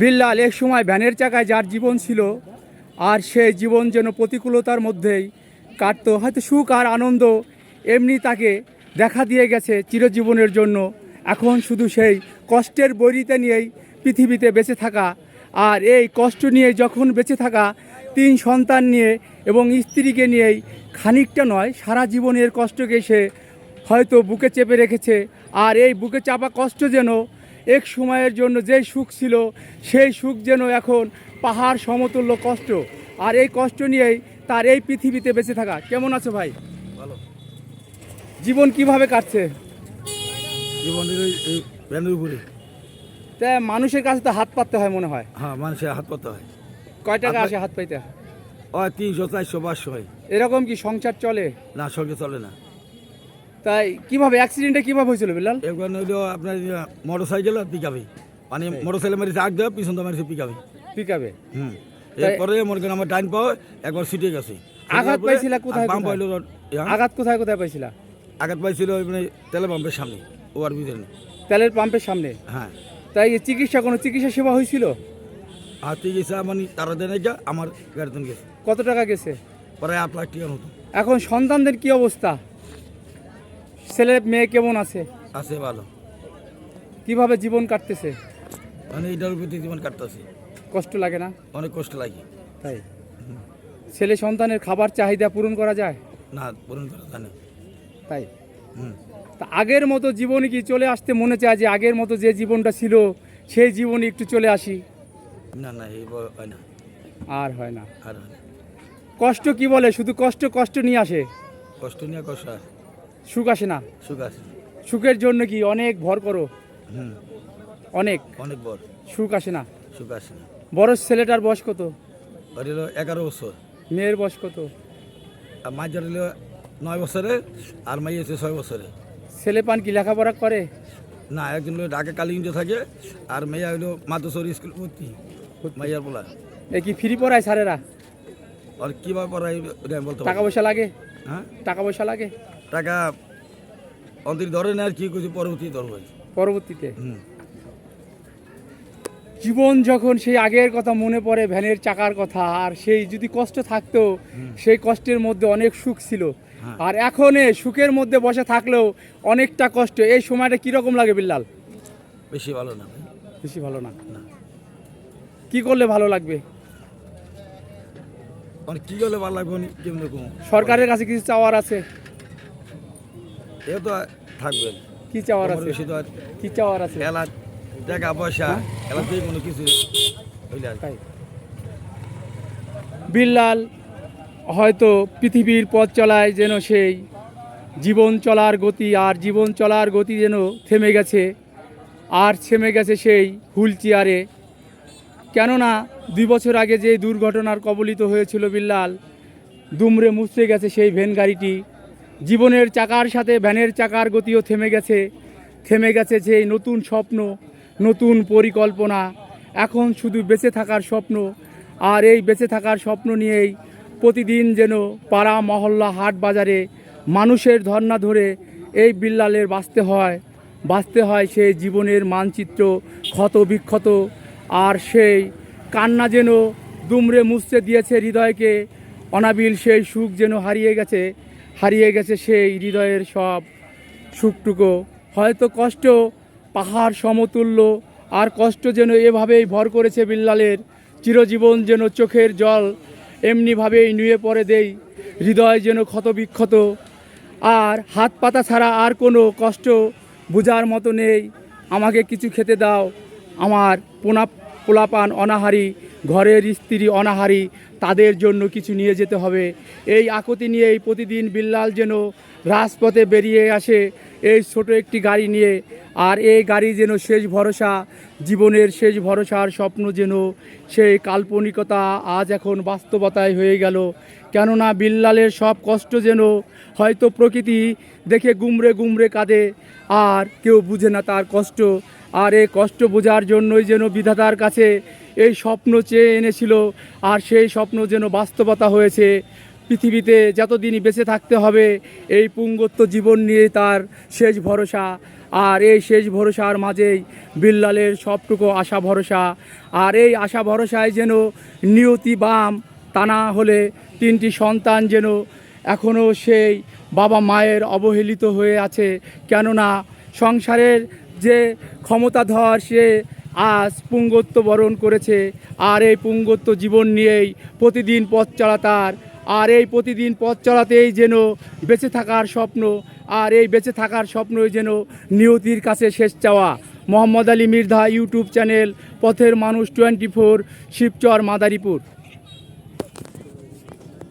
বিল্লাল এক সময় ভ্যানের চাকায় যার জীবন ছিল আর সেই জীবন যেন প্রতিকূলতার মধ্যেই কাটতো। হয়তো সুখ আর আনন্দ এমনি তাকে দেখা দিয়ে গেছে চিরজীবনের জন্য। এখন শুধু সেই কষ্টের বৈরিতে নিয়েই পৃথিবীতে বেঁচে থাকা আর এই কষ্ট নিয়ে যখন বেঁচে থাকা তিন সন্তান নিয়ে এবং স্ত্রীকে নিয়েই খানিকটা নয়, সারা জীবনের কষ্টকে সে হয়তো বুকে চেপে রেখেছে। আর এই বুকে চাপা কষ্ট যেন এক সময়ের জন্য যেই সুখ ছিল সেই সুখ যেন এখন পাহাড় সমতুল্য কষ্ট। আর এই কষ্ট নিয়েই তার এই পৃথিবীতে বেঁচে থাকা। কেমন আছে ভাই? ভালো। জীবন কীভাবে কাটছে? জীবনের এই ভ্যানের উপরে। তা মানুষের কাছে তো হাত পাততে হয় মনে হয়। হ্যাঁ মানুষের হাত পাতে হয়। কয় টাকা আসে হাত পাইতে? ওই তিনশো চারশো পাঁচশো হয়। এরকম কি সংসার চলে? না সঙ্গে চলে না। তাই কীভাবে অ্যাক্সিডেন্টটা কীভাবে হয়েছিল বিলাল একবার নইলেও আপনার মোটর সাইকেল আর পিকাবে মানে মোটর সাইকেল মারিছে আগ দেওয়া পিছন তো মারিছে পিকাবে পিকাবে হুম। এরপরে মনে করেন আমার টাইম পাওয়া একবার ছুটে গেছে। আঘাত পাইছিলা কোথায় বাম? পাইলো আঘাত কোথায় কোথায় পাইছিলা? আঘাত পাইছিল মানে তেলে পাম্পের সামনে ওয়ার ভিতরে। তেলের পাম্পের সামনে? হ্যাঁ। তাই চিকিৎসা কোনো চিকিৎসা সেবা হয়েছিল? আর চিকিৎসা মানে তারা দেয় না আমার গাড়িতে গেছে। কত টাকা গেছে? প্রায় আট লাখ টাকার মতো। এখন সন্তানদের কি অবস্থা? ছেলে মেয়ে কেমন আছে? আছে ভালো। কীভাবে জীবন কাটতেছে? মানে প্রতি জীবন কাটতেছে। কষ্ট লাগে না? অনেক কষ্ট লাগে। তাই? ছেলে সন্তানের খাবার চাহিদা পূরণ করা যায়? না পূরণ করা জানে তাই? হুম। তা আগের মতো জীবনে কি চলে আসতে মনে চায় যে আগের মতো যে জীবনটা ছিল সেই জীবনে একটু চলে আসি? না না এই হয় না। আর হয় না। আর হয় না। কষ্ট কি বলে? শুধু কষ্ট কষ্ট নিয়ে আসে? কষ্ট নিয়ে কষ্ট সুখ আসে না। সুখ আছে সুখের জন্য কি অনেক ভর করো? হুম। অনেক। অনেক বড় সুখ আসে না। সুখ আসে না। বড় ছেলেটার বয়স কত? ওর হলো এগারো বছর। মেয়ের বয়স কত? আর মাঝার হলো নয় বছরে আর মাই হচ্ছে ছয় বছরে। ছেলে পান কি লেখাপড়া করে? না একজন হলো ঢাকা কালীগঞ্জে থাকে আর মেয়া হলো মাদসর স্কুল ভর্তি। মাইয়ার বলা এ কি ফ্রি পড়ায় স্যারেরা? আর কীভাবে ওটা আমি বলতে টাকা পারব। না। পয়সা লাগে? হ্যাঁ? টাকা পয়সা লাগে? টাকা অন্তর ধরে না আর কি করছি পরবর্তী ধরবো পরবর্তীতে? জীবন যখন সেই আগের কথা মনে পড়ে ভ্যানের চাকার কথা আর সেই যদি কষ্ট থাকতো সেই কষ্টের মধ্যে অনেক সুখ ছিল। হ্যাঁ। আর এখন সুখের মধ্যে বসে থাকলেও অনেকটা কষ্ট। এই সময়টা কীরকম লাগে বিল্লাল? বেশি ভালো না বেশি ভালো না? কি করলে ভালো লাগবে? মানে কী করলে ভালো লাগবে সরকারের কাছে কিছু চাওয়ার আছে? এ তো থাকবে কি চাওয়ার আছে? বেশি তো আর কি চাওয়ার আছে? টাকা পয়সা হ্যাঁ? কোনো কিছু হইলে আর তাই। বিল্লাল হয়তো পৃথিবীর পথ চলায় যেন সেই জীবন চলার গতি আর জীবন চলার গতি যেন থেমে গেছে আর থেমে গেছে সেই হুইল চেয়ারে। কেননা দুই বছর আগে যে দুর্ঘটনার কবলিত হয়েছিল বিল্লাল দুমড়ে মুচড়ে গেছে সেই ভ্যান গাড়িটি জীবনের চাকার সাথে ভ্যানের চাকার গতিও থেমে গেছে থেমে গেছে সেই নতুন স্বপ্ন, নতুন পরিকল্পনা। এখন শুধু বেঁচে থাকার স্বপ্ন, আর এই বেঁচে থাকার স্বপ্ন নিয়েই প্রতিদিন যেন পাড়া মহল্লা হাট বাজারে মানুষের ধর্না ধরে এই বিল্লালের বাঁচতে হয় বাঁচতে হয় সেই জীবনের মানচিত্র ক্ষত বিক্ষত, আর সেই কান্না যেন দুমড়ে মুছতে দিয়েছে হৃদয়কে, অনাবিল সেই সুখ যেন হারিয়ে গেছে। হারিয়ে গেছে সেই হৃদয়ের সব সুখটুকু। হয়তো কষ্ট পাহাড় সমতুল্য, আর কষ্ট যেন এভাবেই ভর করেছে বিল্লালের, চিরজীবন যেন চোখের জল এমনিভাবেই নুয়ে পড়ে দেই, হৃদয় যেন ক্ষতবিক্ষত। আর হাত পাতা ছাড়া আর কোনো কষ্ট বোঝার মতো নেই। আমাকে কিছু খেতে দাও, আমার পোনা পোলাপান অনাহারি ঘরের স্ত্রী অনাহারি, তাদের জন্য কিছু নিয়ে যেতে হবে। এই আকতি নিয়েই প্রতিদিন বিল্লাল যেন রাজপথে বেরিয়ে আসে এই ছোট একটি গাড়ি নিয়ে। আর এই গাড়ি যেন শেষ ভরসা, জীবনের শেষ ভরসার স্বপ্ন যেন সেই কাল্পনিকতা আজ এখন বাস্তবতায় হয়ে গেল। কেননা বিল্লালের সব কষ্ট যেন হয়তো প্রকৃতি দেখে গুমরে গুমরে কাঁদে, আর কেউ বুঝে না তার কষ্ট। আর এই কষ্ট বোঝার জন্যই যেন বিধাতার কাছে এই স্বপ্ন চেয়ে এনেছিল আর সেই স্বপ্ন যেন বাস্তবতা হয়েছে। পৃথিবীতে যতদিনই বেঁচে থাকতে হবে, এই পুঙ্গত্ব জীবন নিয়ে তার শেষ ভরসা। আর এই শেষ ভরসার মাঝেই বিল্লালের সবটুকু আশা ভরসা। আর এই আশা ভরসায় যেন নিয়তি বাম, তা না হলে তিনটি সন্তান যেন এখনও সেই বাবা মায়ের অবহেলিত হয়ে আছে। কেননা সংসারের যে ক্ষমতাধর সে আজ পুঙ্গত্ব বরণ করেছে, আর এই পুঙ্গত্ব জীবন নিয়েই প্রতিদিন পথ চলা তার, আর এই প্রতিদিন পথ চলাতেই যেন বেঁচে থাকার স্বপ্ন, আর এই বেঁচে থাকার স্বপ্নই যেন নিয়তির কাছে শেষ চাওয়া। মোহাম্মদ আলী মির্ধা ইউটিউব চ্যানেল, পথের মানুষ টোয়েন্টি ফোর শিবচর, মাদারীপুর।